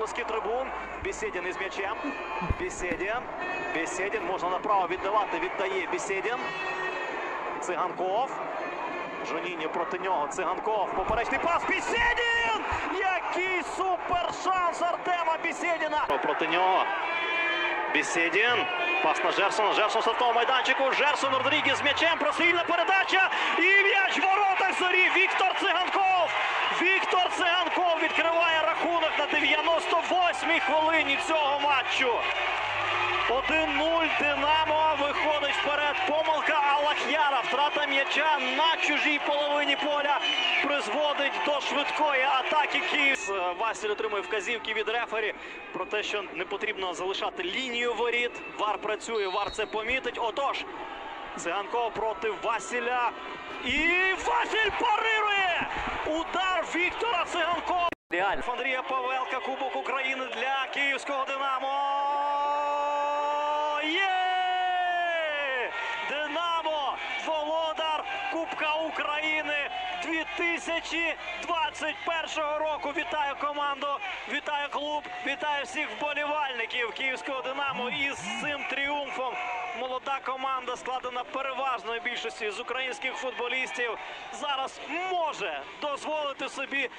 оплески трибун. Бесєдін із м'ячем. Бесєдін. Бесєдін можна направо віддавати. Віддає Бесєдін. Циганков. Жоніні проти нього. Циганков. Поперечний пас. Бесєдін! Який супер шанс Артема Бесєдіна! Проти нього. Бесєдін. Пас на Жерсона. Жерсон стартового майданчику. Жерсон Родрігес з м'ячем. Прострільна передача. І м'яч в воротах зорі. Віктор Циганков. Віктор Циганков відкриває на 98-й хвилині цього матчу. 1-0 Динамо виходить вперед. Помилка Алахяра. Втрата м'яча на чужій половині поля призводить до швидкої атаки Київ. Е, Василь отримує вказівки від рефері про те, що не потрібно залишати лінію воріт. Вар працює, вар це помітить. Отож, Циганков проти Василя. І Василь парирує! Удар Віктора Циганкова. Реально. Андрія Павелка, Кубок України для київського Динамо. Є! Динамо, володар Кубка України 2021 року. Вітаю команду, вітаю клуб, вітаю всіх вболівальників київського Динамо. І з цим тріумфом молода команда, складена переважною більшості з українських футболістів, зараз може дозволити собі